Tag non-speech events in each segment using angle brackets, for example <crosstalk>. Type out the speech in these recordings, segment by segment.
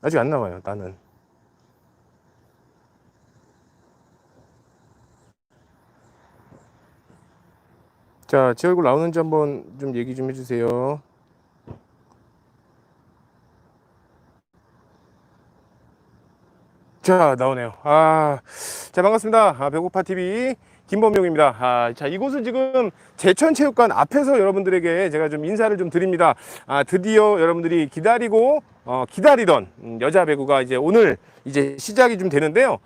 아직 안 나와요, 나는. 자, 제 얼굴 나오는지 한번 좀 얘기 좀 해주세요. 자, 나오네요. 아, 자, 반갑습니다. 아, 배고파 TV 김범용입니다. 아, 자, 이곳은 지금 제천체육관 앞에서 여러분들에게 제가 좀 인사를 좀 드립니다. 아, 드디어 여러분들이 기다리고 어, 기다리던 음, 여자 배구가 이제 오늘 이제 시작이 좀 되는데요.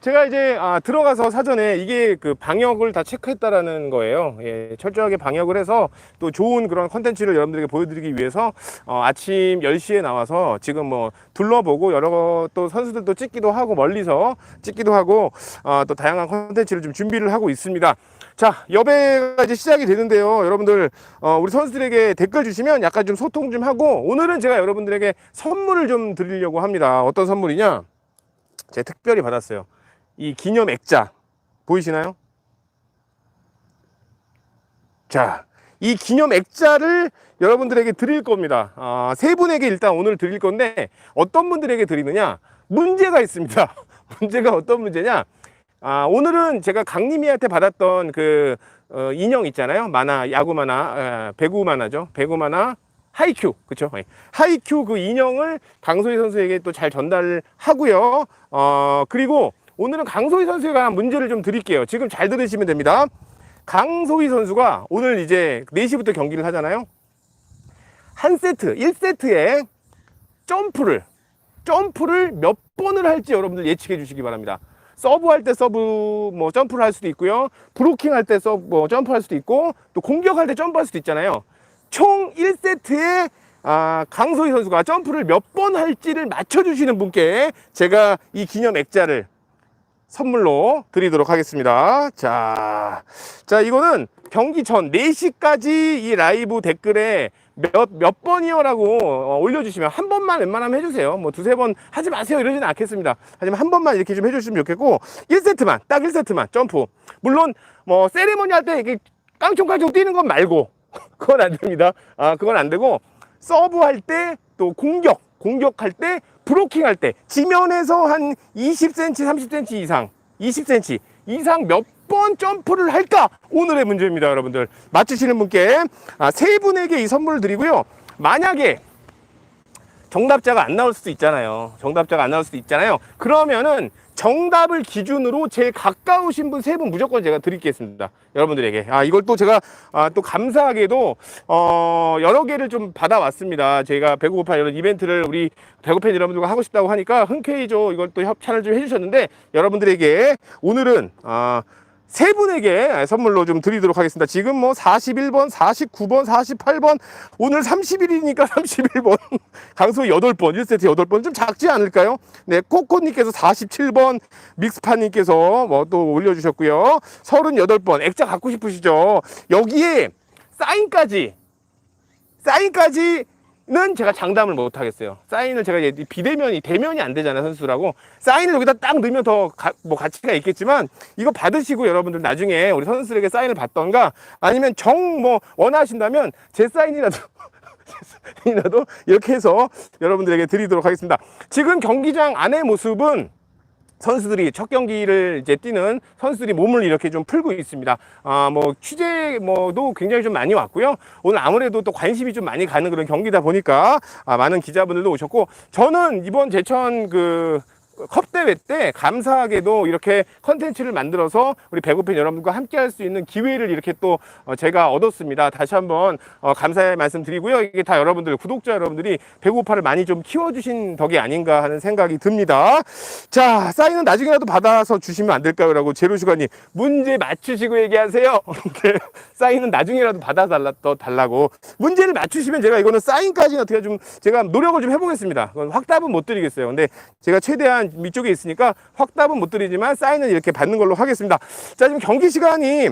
제가 이제 아, 들어가서 사전에 이게 그 방역을 다 체크했다라는 거예요. 예, 철저하게 방역을 해서 또 좋은 그런 컨텐츠를 여러분들에게 보여드리기 위해서 어, 아침 10시에 나와서 지금 뭐 둘러보고 여러 또 선수들도 찍기도 하고 멀리서 찍기도 하고 어, 또 다양한 컨텐츠를 좀 준비를 하고 있습니다. 자, 여배가 이제 시작이 되는데요. 여러분들, 어, 우리 선수들에게 댓글 주시면 약간 좀 소통 좀 하고, 오늘은 제가 여러분들에게 선물을 좀 드리려고 합니다. 어떤 선물이냐? 제가 특별히 받았어요. 이 기념 액자. 보이시나요? 자, 이 기념 액자를 여러분들에게 드릴 겁니다. 아, 세 분에게 일단 오늘 드릴 건데, 어떤 분들에게 드리느냐? 문제가 있습니다. <laughs> 문제가 어떤 문제냐? 아, 오늘은 제가 강림이한테 받았던 그 어, 인형 있잖아요. 만화, 야구 만화, 에, 배구 만화죠. 배구 만화 하이큐? 예. 하이큐 그 인형을 강소희 선수에게 또 잘 전달하고요. 어, 그리고 오늘은 강소희 선수에 관한 문제를 좀 드릴게요. 지금 잘 들으시면 됩니다. 강소희 선수가 오늘 이제 4시부터 경기를 하잖아요. 한 세트, 1세트에 점프를, 점프를 몇 번을 할지 여러분들 예측해 주시기 바랍니다. 서브 할 때 서브 뭐 점프를 할 수도 있고요. 브로킹 할 때 서브 뭐 점프 할 수도 있고 또 공격할 때 점프 할 수도 있잖아요. 총 1세트에 아, 강소희 선수가 점프를 몇 번 할지를 맞춰주시는 분께 제가 이 기념 액자를 선물로 드리도록 하겠습니다. 자, 자, 이거는 경기 전 4시까지 이 라이브 댓글에 몇, 몇 번이요라고 어, 올려주시면 한 번만 웬만하면 해주세요. 뭐 두세 번 하지 마세요. 이러지는 않겠습니다. 하지만 한 번만 이렇게 좀 해주시면 좋겠고, 1세트만, 딱 1세트만, 점프. 물론, 뭐, 세레모니 할 때 이렇게 깡총깡총 뛰는 건 말고, <laughs> 그건 안 됩니다. 아, 그건 안 되고, 서브할 때 또 공격, 공격할 때 브로킹 할 때 지면에서 한 20cm, 30cm 이상, 20cm 이상 몇 번 점프를 할까? 오늘의 문제입니다, 여러분들. 맞추시는 분께 아, 세 분에게 이 선물을 드리고요. 만약에 정답자가 안 나올 수도 있잖아요. 정답자가 안 나올 수도 있잖아요. 그러면은 정답을 기준으로 제일 가까우신 분 세분 무조건 제가 드리겠습니다. 여러분들에게. 아, 이걸 또 제가 아, 또 감사하게도 어, 여러 개를 좀 받아왔습니다. 제가 배구고파 이런 이벤트를 우리 배구팬 여러분들과 하고 싶다고 하니까 흔쾌히죠. 이걸 또 협찬을 좀 해주셨는데 여러분들에게 오늘은 아, 세 분에게 선물로 좀 드리도록 하겠습니다. 지금 뭐 41번, 49번, 48번, 오늘 30일이니까 31번, 강소 8번, 1세트 8번 좀 작지 않을까요? 네, 코코님께서 47번, 믹스파님께서 뭐 또 올려주셨고요. 38번, 액자 갖고 싶으시죠? 여기에 사인까지, 사인까지 는 제가 장담을 못 하겠어요. 사인을 제가 비대면이 대면이 안 되잖아요, 선수라고. 사인을 여기다 딱 넣으면 더 뭐 가치가 있겠지만 이거 받으시고 여러분들 나중에 우리 선수들에게 사인을 받던가 아니면 정 뭐 원하신다면 제 사인이라도 <laughs> 제 사인이라도 이렇게 해서 여러분들에게 드리도록 하겠습니다. 지금 경기장 안의 모습은 선수들이 첫 경기를 이제 뛰는 선수들이 몸을 이렇게 좀 풀고 있습니다. 아, 뭐 취재 뭐도 굉장히 좀 많이 왔고요. 오늘 아무래도 또 관심이 좀 많이 가는 그런 경기다 보니까 아, 많은 기자분들도 오셨고 저는 이번 제천 그 컵대회 때 감사하게도 이렇게 컨텐츠를 만들어서 우리 배구팬 여러분과 함께 할 수 있는 기회를 이렇게 또 어, 제가 얻었습니다. 다시 한번 어, 감사의 말씀 드리고요. 이게 다 여러분들, 구독자 여러분들이 배구파를 많이 좀 키워주신 덕이 아닌가 하는 생각이 듭니다. 자, 사인은 나중에라도 받아서 주시면 안 될까요? 라고 제로슈가님, 문제 맞추시고 얘기하세요. <laughs> 사인은 나중에라도 받아달라, 또 달라고. 문제를 맞추시면 제가 이거는 사인까지는 어떻게 좀 제가 노력을 좀 해보겠습니다. 확답은 못 드리겠어요. 근데 제가 최대한 위쪽에 있으니까 확답은 못 드리지만 사인은 이렇게 받는 걸로 하겠습니다. 자, 지금 경기 시간이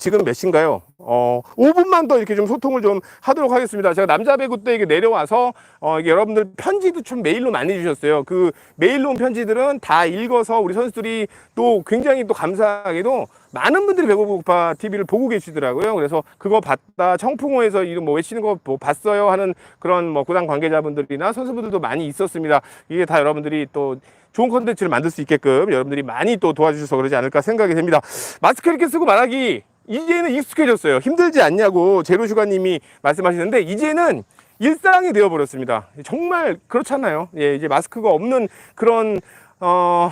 지금 몇 시인가요? 어, 5분만 더 이렇게 좀 소통을 좀 하도록 하겠습니다. 제가 남자 배구 때 이게 내려와서 어, 이게 여러분들 편지도 좀 메일로 많이 주셨어요. 그 메일로 온 편지들은 다 읽어서 우리 선수들이 또 굉장히 또 감사하게도 많은 분들이 배구고파 TV를 보고 계시더라고요. 그래서 그거 봤다 청풍호에서 이름 뭐 외치는 거 뭐 봤어요 하는 그런 뭐 구단 관계자분들이나 선수분들도 많이 있었습니다. 이게 다 여러분들이 또 좋은 컨텐츠를 만들 수 있게끔 여러분들이 많이 또 도와주셔서 그러지 않을까 생각이 됩니다. 마스크 이렇게 쓰고 말하기 이제는 익숙해졌어요. 힘들지 않냐고 제로슈가님이 말씀하시는데 이제는 일상이 되어버렸습니다. 정말 그렇잖아요. 예, 이제 마스크가 없는 그런 어.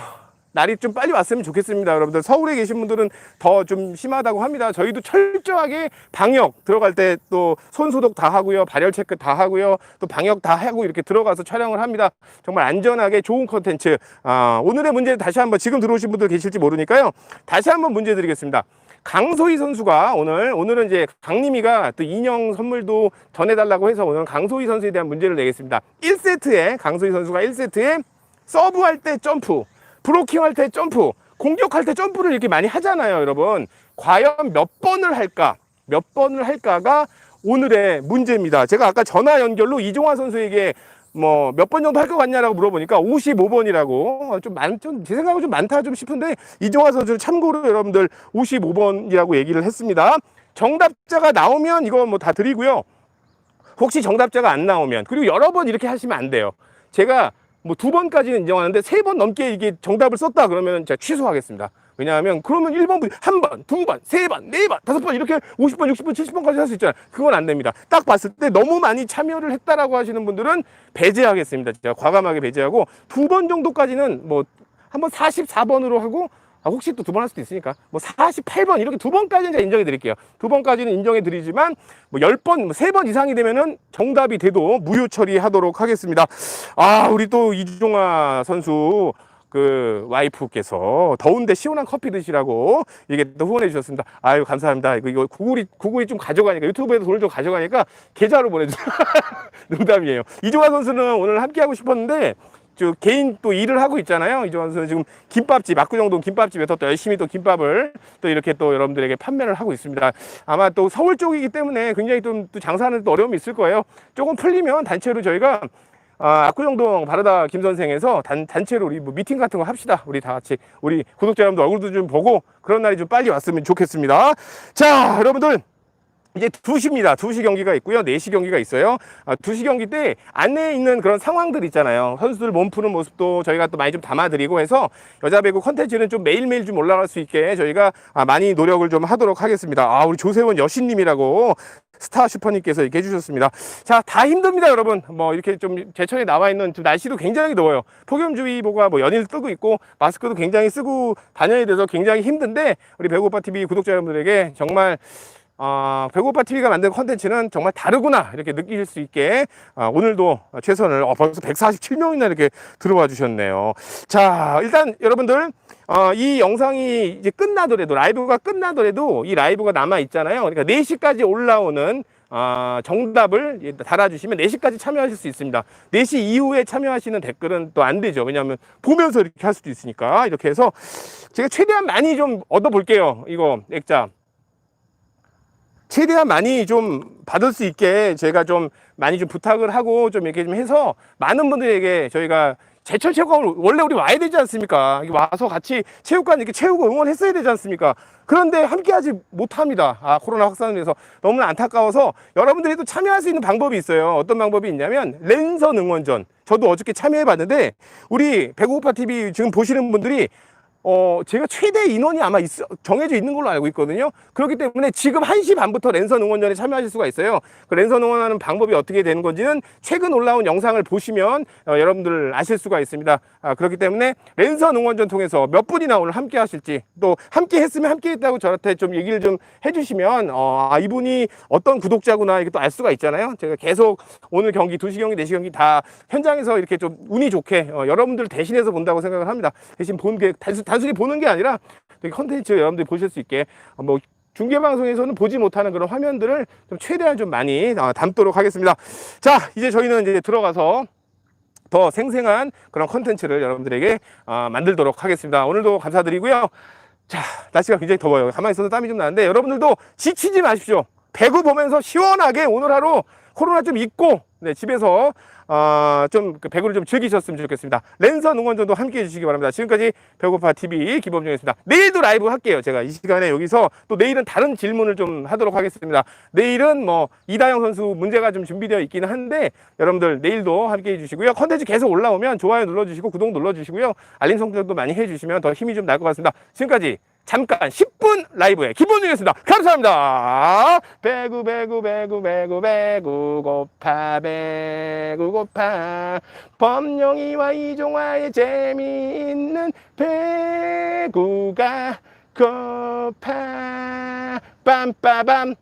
날이 좀 빨리 왔으면 좋겠습니다. 여러분들 서울에 계신 분들은 더 좀 심하다고 합니다. 저희도 철저하게 방역 들어갈 때 또 손 소독 다 하고요. 발열 체크 다 하고요. 또 방역 다 하고 이렇게 들어가서 촬영을 합니다. 정말 안전하게 좋은 컨텐츠. 아, 오늘의 문제 다시 한번 지금 들어오신 분들 계실지 모르니까요. 다시 한번 문제 드리겠습니다. 강소희 선수가 오늘 오늘은 이제 강림이가 또 인형 선물도 전해달라고 해서 오늘 강소희 선수에 대한 문제를 내겠습니다. 1세트에 강소희 선수가 1세트에 서브할 때 점프, 브로킹할 때 점프, 공격할 때 점프를 이렇게 많이 하잖아요, 여러분. 과연 몇 번을 할까? 몇 번을 할까가 오늘의 문제입니다. 제가 아까 전화 연결로 이종화 선수에게 뭐 몇 번 정도 할 것 같냐라고 물어보니까 55번이라고 좀 많, 좀제 생각은 좀 많다 좀 싶은데 이종화 선수를 참고로 여러분들 55번이라고 얘기를 했습니다. 정답자가 나오면 이거 뭐다 드리고요. 혹시 정답자가 안 나오면 그리고 여러 번 이렇게 하시면 안 돼요. 제가 뭐 두 번까지는 인정하는데 세 번 넘게 이게 정답을 썼다 그러면 제가 취소하겠습니다. 왜냐하면 그러면 1번, 한 번, 두 번, 세 번, 네 번, 다섯 번 이렇게 50번, 60번, 70번까지 할 수 있잖아요. 그건 안 됩니다. 딱 봤을 때 너무 많이 참여를 했다라고 하시는 분들은 배제하겠습니다. 제가 과감하게 배제하고 두 번 정도까지는 뭐 한번 44번으로 하고 아, 혹시 또 두 번 할 수도 있으니까 뭐 48번 이렇게 두 번까지는 제가 인정해 드릴게요. 두 번까지는 인정해 드리지만 뭐 10번, 뭐 3번 이상이 되면은 정답이 돼도 무효 처리하도록 하겠습니다. 아, 우리 또 이종아 선수 그 와이프께서 더운데 시원한 커피 드시라고 이게 또 후원해 주셨습니다. 아유 감사합니다. 이거, 이거 구글이 구글이 좀 가져가니까 유튜브에서 돈을 좀 가져가니까 계좌로 보내주세요. <laughs> 농담이에요. 이종환 선수는 오늘 함께 하고 싶었는데 저 개인 또 일을 하고 있잖아요. 이종환 선수는 지금 김밥집 압구정동 김밥집에서 또 열심히 또 김밥을 또 이렇게 또 여러분들에게 판매를 하고 있습니다. 아마 또 서울 쪽이기 때문에 굉장히 좀 또 장사하는 또 어려움이 있을 거예요. 조금 풀리면 단체로 저희가 아, 압구정동 바르다 김 선생에서 단, 단체로 우리 뭐 미팅 같은 거 합시다. 우리 다 같이 우리 구독자 여러분들 얼굴도 좀 보고 그런 날이 좀 빨리 왔으면 좋겠습니다. 자, 여러분들 이제 2시입니다. 2시 경기가 있고요. 4시 경기가 있어요. 아, 2시 경기 때 안내에 있는 그런 상황들 있잖아요. 선수들 몸 푸는 모습도 저희가 또 많이 좀 담아드리고 해서 여자 배구 컨텐츠는 좀 매일매일 좀 올라갈 수 있게 저희가 아, 많이 노력을 좀 하도록 하겠습니다. 아, 우리 조세원 여신님이라고 스타 슈퍼님께서 이렇게 해주셨습니다. 자, 다 힘듭니다, 여러분. 뭐, 이렇게 좀 제천에 나와 있는 좀 날씨도 굉장히 더워요. 폭염주의보가 뭐 연일 뜨고 있고, 마스크도 굉장히 쓰고 다녀야 돼서 굉장히 힘든데, 우리 배고파 TV 구독자 여러분들에게 정말 어, 배고파 TV가 만든 컨텐츠는 정말 다르구나 이렇게 느끼실 수 있게 어, 오늘도 최선을 어, 벌써 147명이나 이렇게 들어와 주셨네요. 자 일단 여러분들 어, 이 영상이 이제 끝나더라도 라이브가 끝나더라도 이 라이브가 남아 있잖아요. 그러니까 4시까지 올라오는 아, 정답을 달아주시면 4시까지 참여하실 수 있습니다. 4시 이후에 참여하시는 댓글은 또 안 되죠. 왜냐하면 보면서 이렇게 할 수도 있으니까. 이렇게 해서 제가 최대한 많이 좀 얻어볼게요. 이거 액자. 최대한 많이 좀 받을 수 있게 제가 좀 많이 좀 부탁을 하고 좀 이렇게 좀 해서 많은 분들에게 저희가 제철 체육관 원래 우리 와야 되지 않습니까? 와서 같이 체육관 이렇게 채우고 응원했어야 되지 않습니까? 그런데 함께하지 못합니다. 아 코로나 확산을 위해서 너무나 안타까워서 여러분들이 또 참여할 수 있는 방법이 있어요. 어떤 방법이 있냐면 랜선 응원전. 저도 어저께 참여해봤는데 우리 배고파 TV 지금 보시는 분들이 어, 제가 최대 인원이 아마 있, 정해져 있는 걸로 알고 있거든요. 그렇기 때문에 지금 1시 반부터 랜선 응원전에 참여하실 수가 있어요. 그 랜선 응원하는 방법이 어떻게 되는 건지는 최근 올라온 영상을 보시면 어, 여러분들 아실 수가 있습니다. 아, 그렇기 때문에 랜선 응원전 통해서 몇 분이나 오늘 함께 하실지 또 함께 했으면 함께 했다고 저한테 좀 얘기를 좀 해주시면 어, 아, 이분이 어떤 구독자구나 이게 또 알 수가 있잖아요. 제가 계속 오늘 경기 2시 경기, 4시 경기 다 현장에서 이렇게 좀 운이 좋게 어, 여러분들 대신해서 본다고 생각을 합니다. 대신 본게 단순, 단순히 보는 게 아니라 컨텐츠 여러분들이 보실 수 있게 어, 뭐 중계 방송에서는 보지 못하는 그런 화면들을 좀 최대한 좀 많이 어, 담도록 하겠습니다. 자, 이제 저희는 이제 들어가서 더 생생한 그런 컨텐츠를 여러분들에게 어, 만들도록 하겠습니다. 오늘도 감사드리고요. 자, 날씨가 굉장히 더워요. 가만히 있어도 땀이 좀 나는데 여러분들도 지치지 마십시오. 배구 보면서 시원하게 오늘 하루 코로나 좀 잊고 네, 집에서 어, 좀그 배구를 좀 즐기셨으면 좋겠습니다. 랜선 응원전도 함께 해주시기 바랍니다. 지금까지 배고파 TV 기범중이었습니다. 내일도 라이브 할게요. 제가 이 시간에 여기서 또 내일은 다른 질문을 좀 하도록 하겠습니다. 내일은 뭐 이다영 선수 문제가 좀 준비되어 있기는 한데 여러분들 내일도 함께 해주시고요. 컨텐츠 계속 올라오면 좋아요 눌러주시고 구독 눌러주시고요. 알림 설정도 많이 해주시면 더 힘이 좀 날 것 같습니다. 지금까지 잠깐 10분 라이브에 기본 중이었습니다. 감사합니다. 배구 배구 배구 배구 배구 고파 배구 고파 범용이와 이종화의 재미있는 배구가 고파 빰빠밤